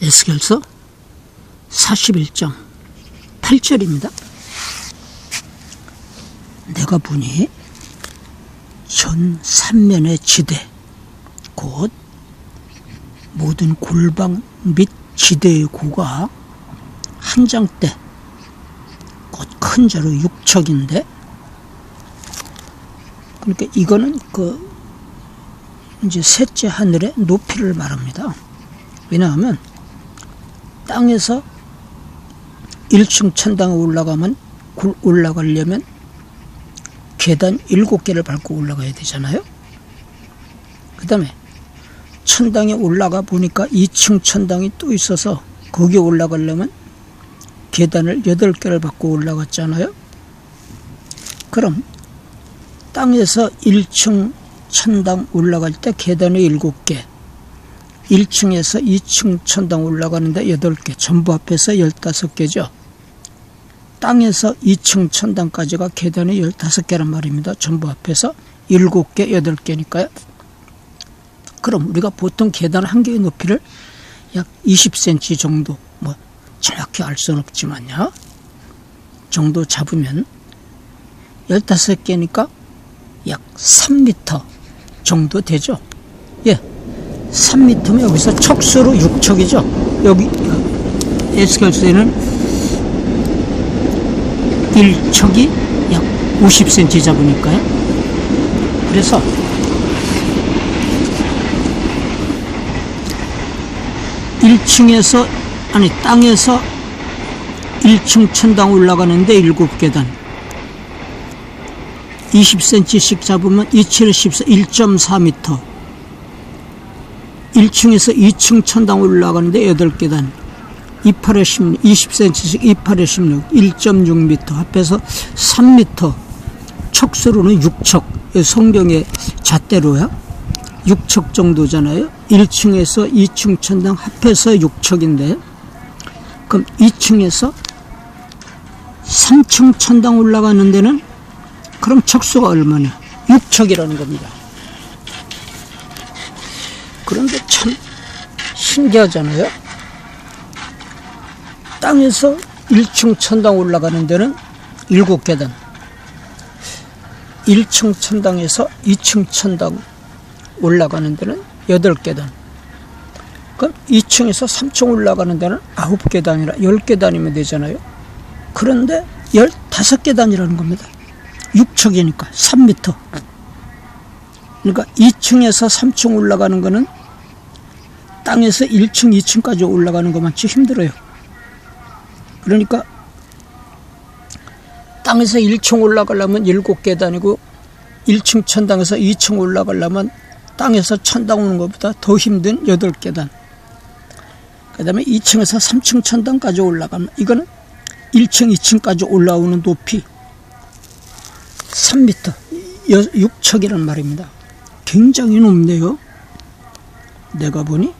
에스겔서 41장 8절입니다. 내가 보니 전 삼면의 지대 곧 모든 골방 및 지대의 고가 한 장대 곧 큰 자로 육척인데 그러니까 이거는 그 이제 셋째 하늘의 높이를 말합니다. 왜냐하면 땅에서 1층 천당에 올라가면 올라가려면 계단 7개를 밟고 올라가야 되잖아요. 그 다음에 천당에 올라가 보니까 2층 천당이 또 있어서 거기 올라가려면 계단을 8개를 밟고 올라갔잖아요. 그럼 땅에서 1층 천당 올라갈 때 계단이 7개, 1층에서 2층 천당 올라가는데 8개, 전부 합해서 15개죠. 땅에서 2층 천당까지가 계단이 15개란 말입니다. 전부 합해서 7개, 8개니까요. 그럼 우리가 보통 계단 한 개의 높이를 약 20cm 정도, 뭐 정확히 알 수는 없지만요. 정도 잡으면 15개니까 약 3m 정도 되죠. 예. 3m면 여기서 척수로 6척이죠. 여기 에스겔스에는 1척이 약 50cm 잡으니까요. 그래서 (1층에서) 아니 땅에서 1층 천당 올라가는데 7계단 20cm씩 잡으면 2, 7, 14, 1.4m 1층에서 2층 천당 올라가는데 8계단. 2, 8에 16, 20cm씩 2, 8에 16, 1.6m 합해서 3m 척수로는 6척. 성경의 잣대로야. 6척 정도잖아요. 1층에서 2층 천당 합해서 6척인데. 그럼 2층에서 3층 천당 올라가는 데는 그럼 척수가 얼마냐? 6척이라는 겁니다 그런데 참 신기하잖아요. 땅에서 1층 천당 올라가는 데는 7계단. 1층 천당에서 2층 천당 올라가는 데는 8계단. 그럼 2층에서 3층 올라가는 데는 9계단이라 10계단이면 되잖아요. 그런데 15계단이라는 겁니다. 6척이니까 3m. 그러니까 2층에서 3층 올라가는 거는 땅에서 1층, 2층까지 올라가는 것만치 힘들어요. 그러니까 땅에서 1층 올라가려면 7계단이고 1층 천당에서 2층 올라가려면 땅에서 천당 오는 것보다 더 힘든 8계단. 그 다음에 2층에서 3층 천당까지 올라가면 이거는 1층, 2층까지 올라오는 높이 3m, 6척이란 말입니다. 굉장히 높네요. 내가 보니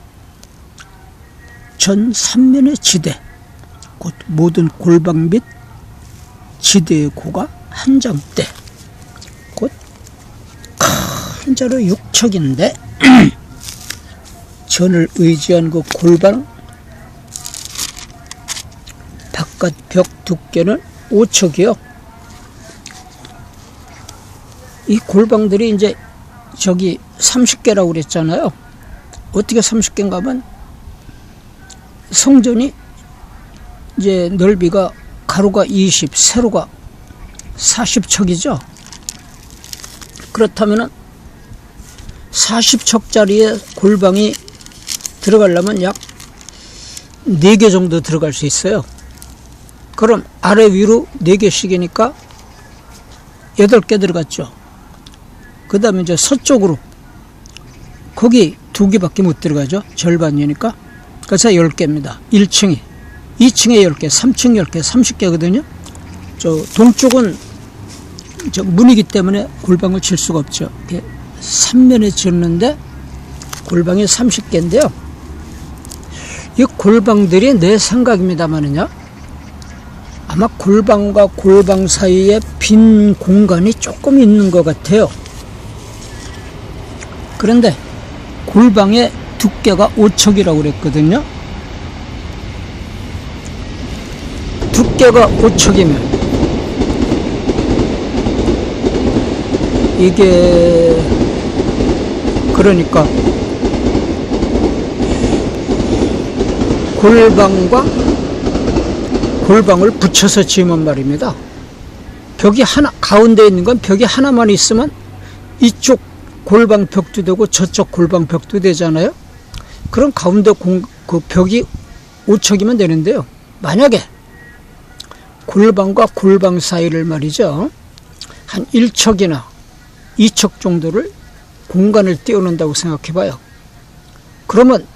전 삼면의 지대, 곧 모든 골방 및 지대의 고가 한 장대, 곧 큰 자로 육척인데 전을 의지한 그 골방 바깥 벽 두께는 5척이요. 이 골방들이 이제 저기 30개라고 그랬잖아요. 어떻게 30개인가 하면 성전이 이제 넓이가 가로가 20, 세로가 40척이죠. 그렇다면은 40척짜리의 골방이 들어가려면 약 4개 정도 들어갈 수 있어요. 그럼 아래 위로 4개씩이니까 8개 들어갔죠. 그 다음에 이제 서쪽으로 거기 두 개밖에 못 들어가죠. 절반이니까. 그래서 10개입니다. 1층이. 2층에 10개, 3층 10개, 30개거든요. 저 동쪽은 저 문이기 때문에 골방을 칠 수가 없죠. 3면에 짓는데 골방이 30개인데요. 이 골방들이 내 생각입니다만은요. 아마 골방과 골방 사이에 빈 공간이 조금 있는 것 같아요. 그런데 골방의 두께가 5척이라고 그랬거든요. 두께가 5척이면 이게 그러니까 골방과 골방을 붙여서 지으면 말입니다. 벽이 하나 가운데 있는 건 벽이 하나만 있으면 이쪽 골방 벽도 되고 저쪽 골방 벽도 되잖아요. 그럼 가운데 공, 그 벽이 5척이면 되는데요. 만약에 골방과 골방 사이를 말이죠. 한 1척이나 2척 정도를 공간을 띄워놓는다고 생각해 봐요. 그러면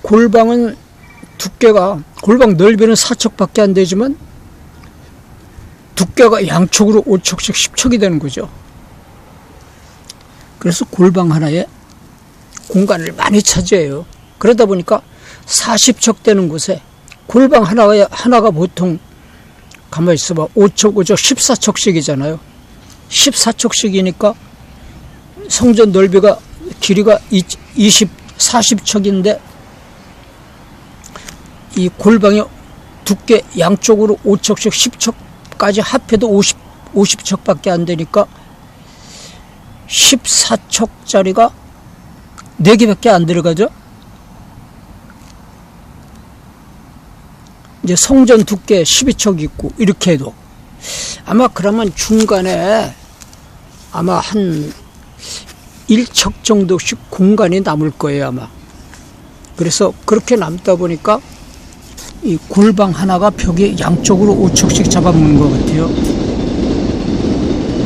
골방은 두께가 골방 넓이는 4척밖에 안 되지만 두께가 양쪽으로 5척씩 10척이 되는 거죠. 그래서 골방 하나에 공간을 많이 차지해요. 그러다 보니까 40척 되는 곳에 골방 하나가, 하나가 보통 가만히 있어봐. 5척, 5척, 14척씩이잖아요. 14척씩이니까 성전 넓이가 길이가 20, 40척인데 이 골방의 두께 양쪽으로 5척씩 10척까지 합해도 50, 50척밖에 안 되니까 14척짜리가 4개밖에 안 들어가죠? 이제 성전 두께 12척 있고 이렇게 해도 아마 그러면 중간에 아마 한 1척 정도씩 공간이 남을 거예요 아마 그래서 그렇게 남다 보니까 이 골방 하나가 벽에 양쪽으로 5척씩 잡아먹는 것 같아요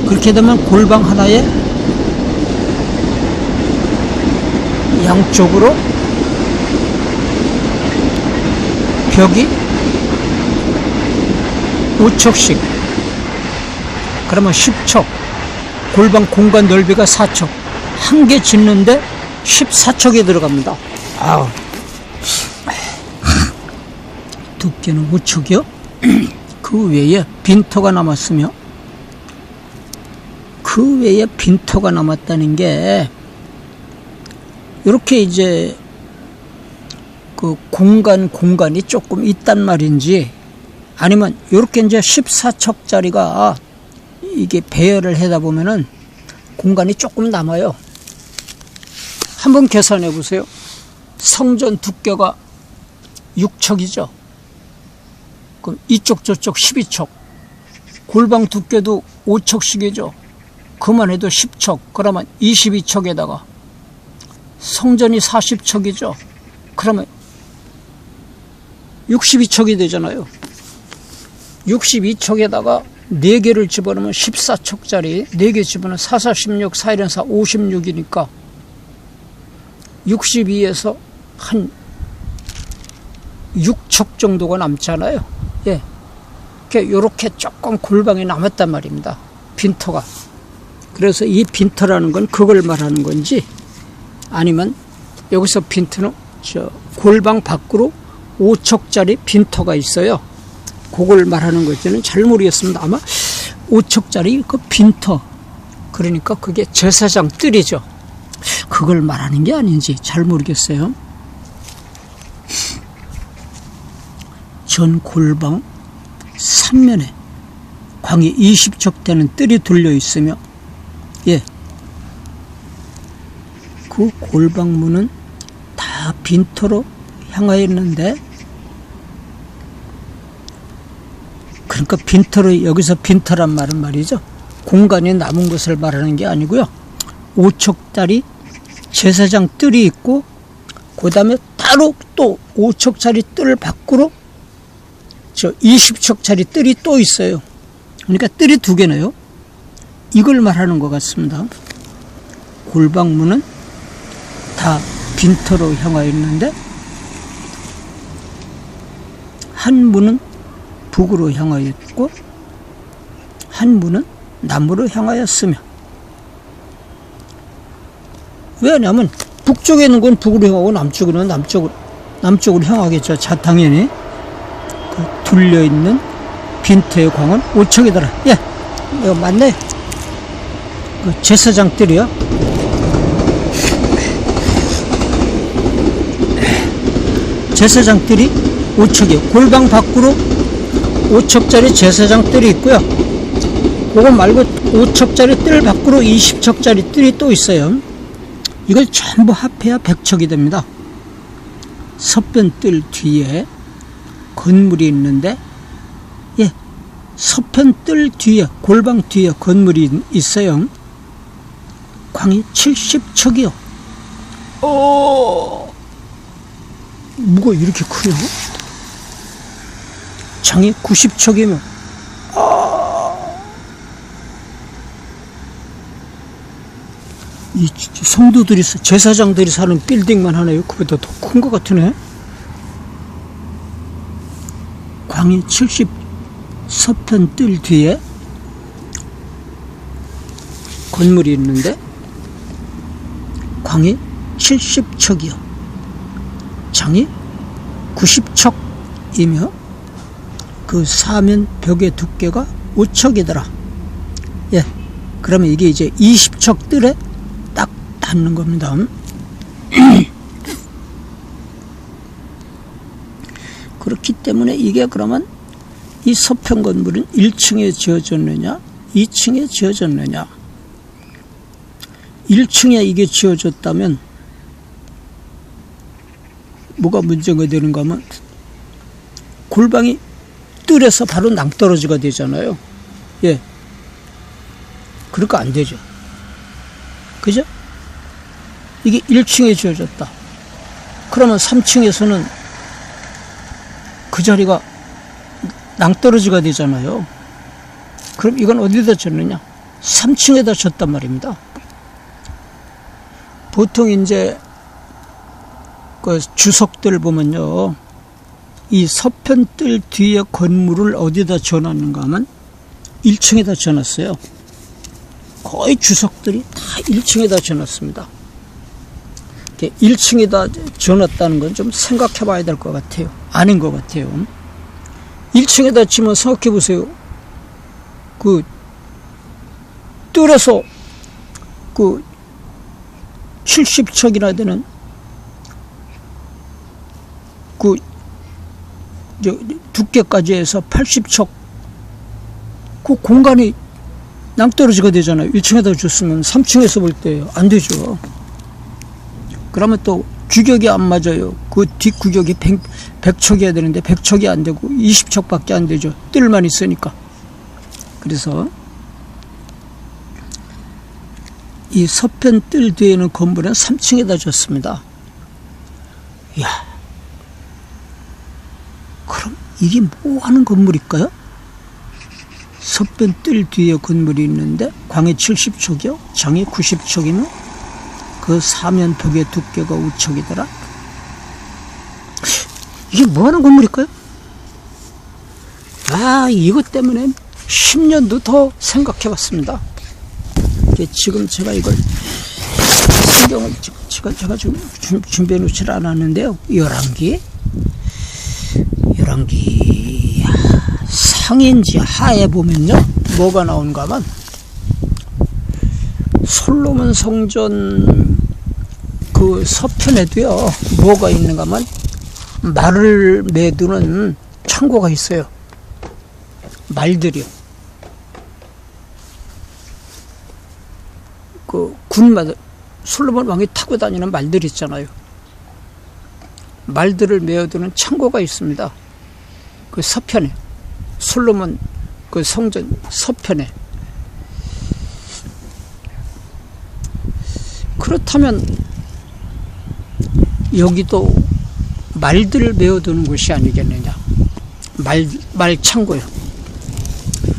그렇게 되면 골방 하나에 양쪽으로 벽이 5척씩 그러면 10척 골방 공간 넓이가 4척 한 개 짓는데 14척이 들어갑니다. 아우. 두께는 5척이요? 그 외에 빈터가 남았으며 그 외에 빈터가 남았다는 게 이렇게 이제 그 공간 공간이 조금 있단 말인지 아니면 이렇게 이제 14척짜리가 이게 배열을 하다 보면은 공간이 조금 남아요. 한번 계산해 보세요. 성전 두께가 6척이죠. 그럼 이쪽 저쪽 12척. 골방 두께도 5척씩이죠. 그만 해도 10척. 그러면 22척에다가 성전이 40척이죠. 그러면 62척이 되잖아요. 62척에다가 4개를 집어넣으면 14척짜리 4개 집어넣으면 4, 4, 16, 4, 1, 4, 56이니까 62에서 한 6척 정도가 남잖아요. 예. 이렇게 조금 골방이 남았단 말입니다. 빈터가. 그래서 이 빈터라는 건 그걸 말하는 건지 아니면 여기서 빈터는 저 골방 밖으로 5척짜리 빈터가 있어요. 그걸 말하는 건지는 잘 모르겠습니다. 아마 5척짜리 그 빈터 그러니까 그게 제사장 뜰이죠. 그걸 말하는 게 아닌지 잘 모르겠어요. 전 골방 3면에 광이 20척 되는 뜰이 둘려 있으며 예. 그 골방문은 다 빈터로 향하였는데 그러니까 빈터로 여기서 빈터란 말은 말이죠. 공간이 남은 것을 말하는 게 아니고요. 5척짜리 제사장 뜰이 있고 그 다음에 따로 또 5척짜리 뜰 밖으로 저 20척짜리 뜰이 또 있어요. 그러니까 뜰이 두 개네요. 이걸 말하는 것 같습니다. 골방문은 다 빈터로 향하여 있는데 한 문은 북으로 향하여 있고 한 문은 남으로 향하였으며 왜냐하면 북쪽에 있는 건 북으로 향하고 남쪽은 남쪽으로 남쪽으로 향하겠죠. 자 당연히 그 둘려 있는 빈터의 광은 5척이더라. 예, 이거 맞네. 그 제사장들이요. 제사장들이 5척이요. 골방 밖으로 5척짜리 제사장 뜰이 있고요. 그거 말고 5척짜리 뜰 밖으로 20척짜리 뜰이 또 있어요. 이걸 전부 합해야 100척이 됩니다. 서편 뜰 뒤에 건물이 있는데, 예, 서편 뜰 뒤에, 골방 뒤에 건물이 있어요. 광이 70척이요. 어, 뭐가 이렇게 커요? 장이 90척이면, 이 성도들이 제사장들이 사는 빌딩만 하나요? 그보다 더 큰 것 같으네. 광이 70 서편 뜰 뒤에 건물이 있는데 광이 70척이요. 장이 90척이며 그 사면 벽의 두께가 5척이더라. 예. 그러면 이게 이제 20척 뜰에 딱 닿는 겁니다. 그렇기 때문에 이게 그러면 이 서평 건물은 1층에 지어졌느냐, 2층에 지어졌느냐. 1층에 이게 지어졌다면 뭐가 문제가 되는가 하면 골방이 뜰에서 바로 낭떠러지가 되잖아요. 예. 그러니까 안 되죠. 그죠? 이게 1층에 지어졌다. 그러면 3층에서는 그 자리가 낭떠러지가 되잖아요. 그럼 이건 어디다 졌느냐? 3층에다 졌단 말입니다. 보통 이제 그 주석들 보면요. 이 서편뜰 뒤에 건물을 어디다 전놨는가 하면 1층에다 전놨어요. 거의 주석들이 다 1층에다 전놨습니다. 1층에다 전놨다는 건 좀 생각해 봐야 될 것 같아요. 아닌 것 같아요. 1층에다 치면 생각해 보세요. 그, 뜰에서 그 70척이나 되는 그, 저, 두께까지 해서 80척 그 공간이 낭떠러지가 되잖아요. 1층에다 줬으면 3층에서 볼때안 되죠. 그러면 또 규격이 안 맞아요. 그 뒷구격이 100, 100척이어야 되는데 100척이 안 되고 20척밖에 안 되죠. 뜰만 있으니까. 그래서 이 서편 뜰 뒤에는 건물은 3층에다 줬습니다. 이야. 이게 뭐 하는 건물일까요? 서편 뜰 뒤에 건물이 있는데 광이 70척이요, 장이 90척이면 그 사면 벽의 두께가 5척이더라. 이게 뭐 하는 건물일까요? 아, 이것 때문에 10년도 더 생각해 봤습니다. 지금 제가 이걸 신경을 제가, 제가 지금 준비해 놓질 않았는데요. 11 기. 11기. 상인지 하에 보면요. 뭐가 나온가 하면 솔로몬 성전 그 서편에도요. 뭐가 있는가 하면 말을 매두는 창고가 있어요. 말들이요. 그 군마다 솔로몬 왕이 타고 다니는 말들 있잖아요. 말들을 메어두는 창고가 있습니다. 그 서편에 솔로몬 그 성전 서편에. 그렇다면 여기도 말들을 메어두는 곳이 아니겠느냐. 말, 말 창고요.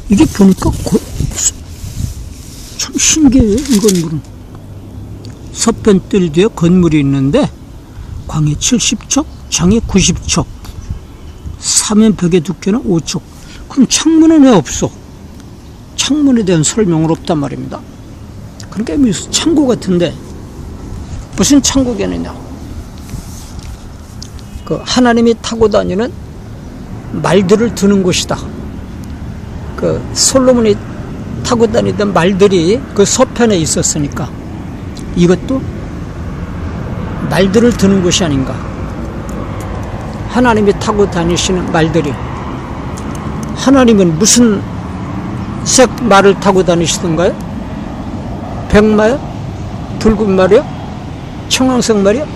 이게 보니까 고, 참 신기해요 이 건물은. 서편 뜰 뒤에 건물이 있는데 광이 70척 장이 90척 사면 벽의 두께는 5척 그럼 창문은 왜 없어? 창문에 대한 설명은 없단 말입니다. 그러니까 무슨 창고 같은데 무슨 창고겠느냐? 그 하나님이 타고 다니는 말들을 두는 곳이다. 그 솔로몬이 타고 다니던 말들이 그 서편에 있었으니까 이것도 말들을 두는 곳이 아닌가. 하나님이 타고 다니시는 말들이 하나님은 무슨 색 말을 타고 다니시던가요? 백마요? 붉은 말이요? 청황색 말이요?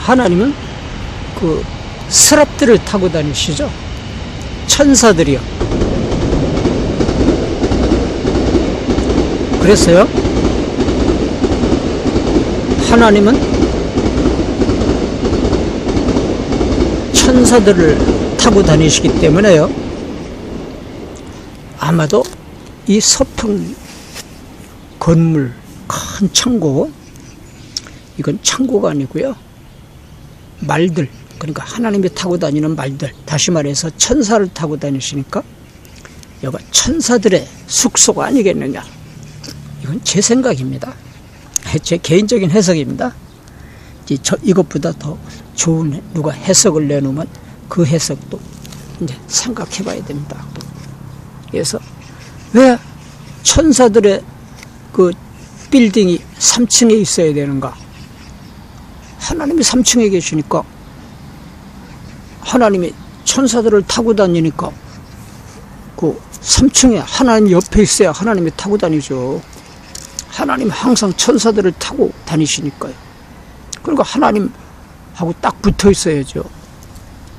하나님은 그 스랍들을 타고 다니시죠? 천사들이요. 그랬어요. 하나님은 천사들을 타고 다니시기 때문에요. 아마도 이 서평 건물 큰 창고 이건 창고가 아니고요. 말들 그러니까 하나님이 타고 다니는 말들 다시 말해서 천사를 타고 다니시니까 여가 천사들의 숙소가 아니겠느냐 이건 제 생각입니다 제 개인적인 해석입니다 저 이것보다 더 좋은 누가 해석을 내놓으면 그 해석도 이제 생각해 봐야 됩니다 그래서 왜 천사들의 그 빌딩이 3층에 있어야 되는가 하나님이 3층에 계시니까 하나님이 천사들을 타고 다니니까 그 3층에 하나님 옆에 있어야 하나님이 타고 다니죠. 하나님 항상 천사들을 타고 다니시니까요. 그러니까 하나님하고 딱 붙어 있어야죠.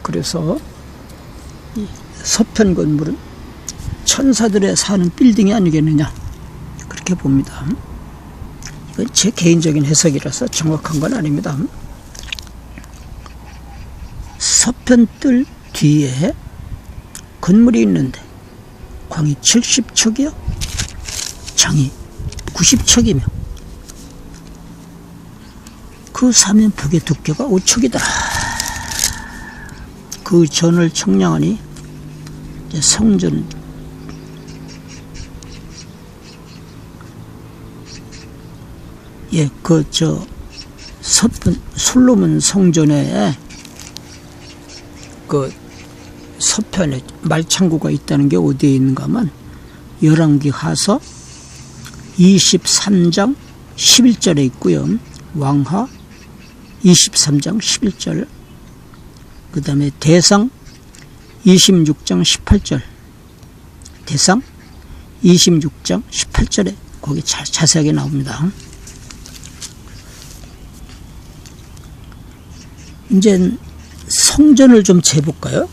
그래서 이 서편 건물은 천사들의 사는 빌딩이 아니겠느냐 그렇게 봅니다. 이건 제 개인적인 해석이라서 정확한 건 아닙니다. 서편뜰 뒤에 건물이 있는데 광이 70척이요 장이 90척이며 그 사면벽의 두께가 5척이다 그 전을 청량하니 성전 예, 그, 저, 서편, 솔로몬 성전에 그 서편에 말창고가 있다는 게 어디에 있는가 하면 열왕기 하서 23장 11절에 있고요. 왕하 23장 11절 그 다음에 대상 26장 18절 대상 26장 18절에 거기 자, 자세하게 나옵니다. 이제 성전을 좀 재볼까요?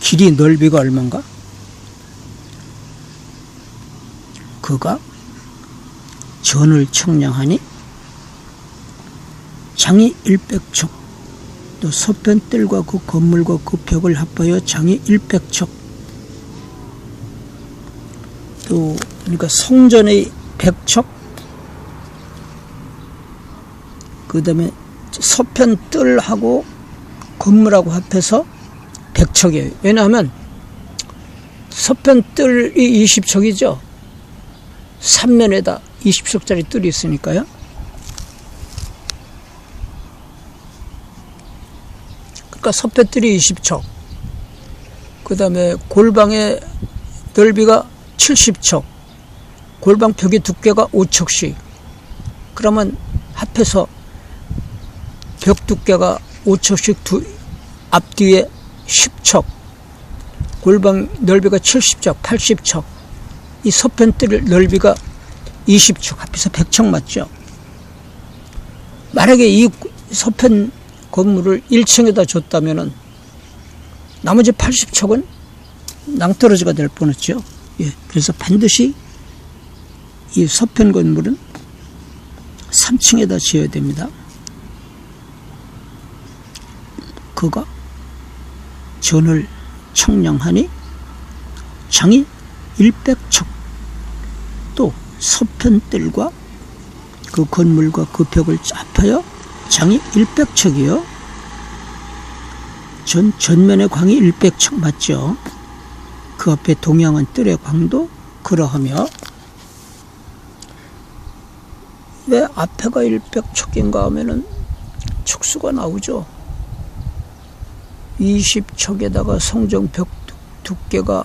길이 넓이가 얼마인가? 그가 전을 청량하니 장이 일백척 또 서편뜰과 그 건물과 그 벽을 합하여 장이 일백척 또 그러니까 성전의 백척 그 다음에 서편 뜰하고 건물하고 합해서 100척이에요. 왜냐하면 서편 뜰이 20척이죠. 3면에다 20척짜리 뜰이 있으니까요. 그러니까 서편 뜰이 20척. 그 다음에 골방의 넓이가 70척. 골방 벽의 두께가 5척씩. 그러면 합해서 벽 두께가 5척씩 두, 앞뒤에 10척, 골방 넓이가 70척, 80척, 이 서편뜰 넓이가 20척, 합해서 100척 맞죠? 만약에 이 서편 건물을 1층에다 줬다면은 나머지 80척은 낭떠러지가 될 뻔했죠. 예, 그래서 반드시 이 서편 건물은 3층에다 지어야 됩니다. 그가 전을 청량하니 장이 일백척 또 서편뜰과 그 건물과 그 벽을 합하여 장이 일백척이요. 전 전면의 광이 일백척 맞죠? 그 앞에 동양은 뜰의 광도 그러하며 왜 앞에가 일백척인가 하면은 축수가 나오죠. 20척에다가 성정벽 두께가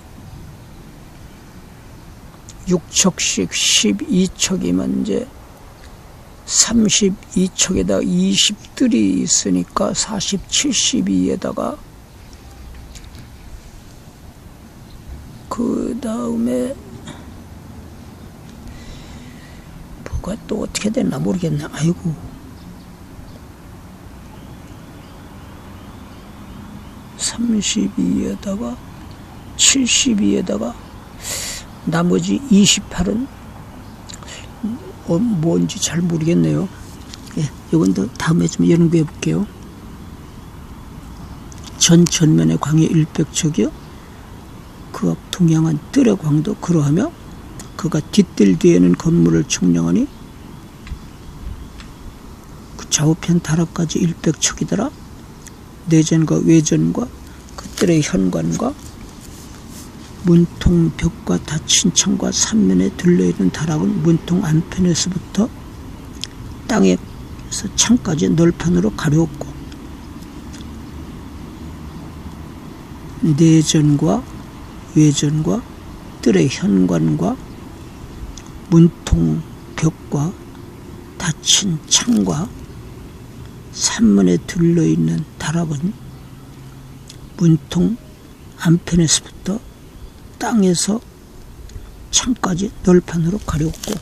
6척씩 12척이면 이제 32척에다 20들이 있으니까 40, 72에다가 그 다음에 뭐가 또 어떻게 됐나 모르겠네. 아이고. 32에다가 72에다가 나머지 28은 어, 뭔지 잘 모르겠네요. 예, 이건 더 다음에 좀 연구해 볼게요. 전 전면의 광의 일백척이요. 그 앞 동양한 뜰의 광도 그러하며 그가 뒷뜰 뒤에는 건물을 청량하니 그 좌우편 다락까지 일백척이더라. 내전과 외전과 그들의 현관과 문통 벽과 닫힌 창과 삼면에 들려있는 다락은 문통 안편에서부터 땅에서 창까지 널판으로 가려웠고 내전과 외전과 뜰의 현관과 문통 벽과 닫힌 창과 산문에 들러있는 다락은 문통 안편에서부터 땅에서 창까지 널판으로 가렸고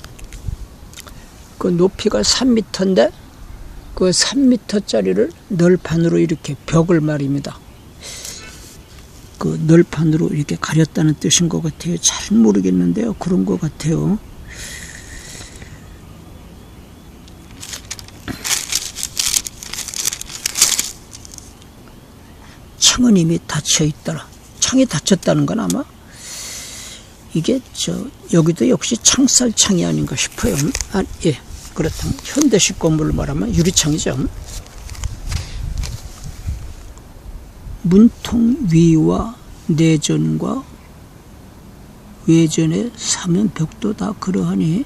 그 높이가 3m인데 그 3m짜리를 널판으로 이렇게 벽을 말입니다. 그 널판으로 이렇게 가렸다는 뜻인 것 같아요. 잘 모르겠는데요. 그런 것 같아요. 창은 이미 닫혀 있더라. 창이 닫혔다는 건 아마 이게 저 여기도 역시 창살 창이 아닌가 싶어요. 아, 예. 그렇다면 현대식 건물을 말하면 유리창이죠. 문통 위와 내전과 외전의 사면 벽도 다 그러하니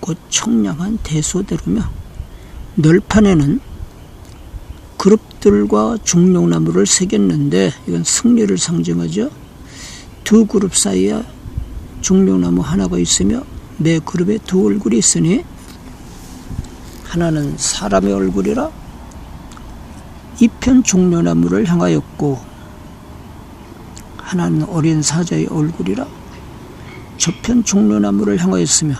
곧 청량한 대소대로며 널판에는 그룹들과 중용나무를 새겼는데 이건 승리를 상징하죠. 두 그룹 사이에 중용나무 하나가 있으며 매 그룹에 두 얼굴이 있으니 하나는 사람의 얼굴이라 이편 종려나무를 향하였고 하나는 어린 사자의 얼굴이라 저편 종려나무를 향하였으며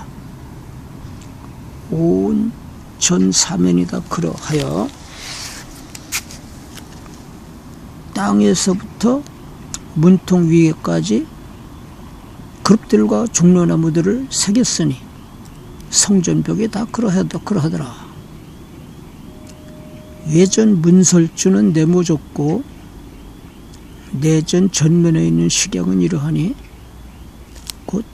온 전 사면이 다 그러하여 땅에서부터 문통 위에까지 그룹들과 종려나무들을 새겼으니 성전벽이 다 그러하다 그러하더라. 외전 문설주는 네모졌고 내전 전면에 있는 식양은 이러하니 곧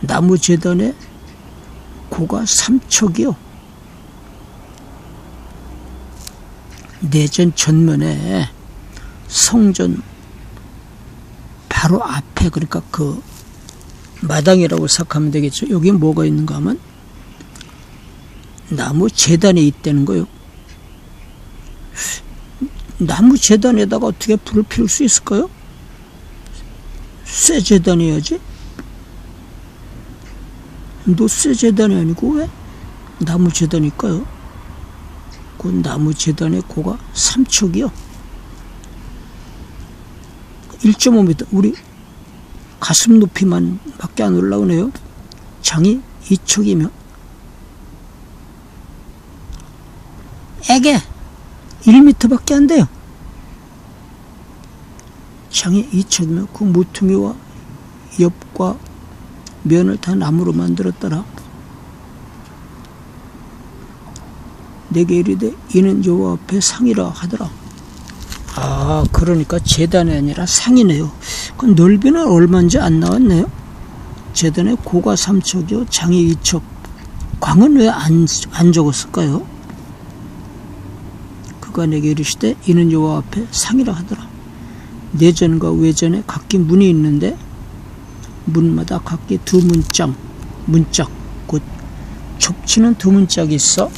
나무 재단에 고가 삼척이요. 내전 전면에 성전 바로 앞에 그러니까 그 마당이라고 생각하면 되겠죠. 여기 뭐가 있는가 하면 나무 재단이 있다는 거요. 나무 재단에다가 어떻게 불을 피울 수 있을까요? 쇠 재단이어야지. 노쇠 재단이 아니고 왜 나무 재단일까요? 그 나무 재단의 고가 3척이요. 1.5m 우리 가슴 높이만 밖에 안 올라오네요. 장이 2척이며 애게 1m밖에 안 돼요. 장이 2척이면 그 모퉁이와 옆과 면을 다 나무로 만들었더라. 내게 이르되 이는 여호와 앞에 상이라 하더라. 아 그러니까 재단이 아니라 상이네요. 그 넓이는 얼마인지 안 나왔네요. 재단에 고가 3척이요 장이 2척. 광은 왜안 안 적었을까요? 그가 내게 이르시되 이는 여호와 앞에 상이라 하더라. 내전과 외전에 각기 문이 있는데 문마다 각기 두 문짝, 문짝 곧 좁치는 두 문짝이 있어.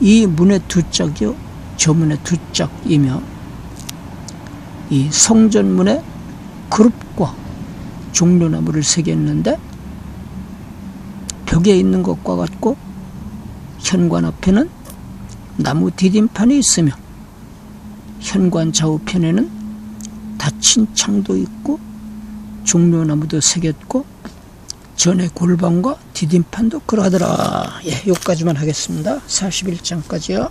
이 문의 두 짝이요, 저 문의 두 짝이며 이 성전문에 그룹과 종려나무를 새겼는데 벽에 있는 것과 같고 현관 앞에는 나무 디딤판이 있으며 현관 좌우편에는 닫힌 창도 있고 종려나무도 새겼고 전에 골방과 디딤판도 그러하더라. 예, 여기까지만 하겠습니다. 41장까지요.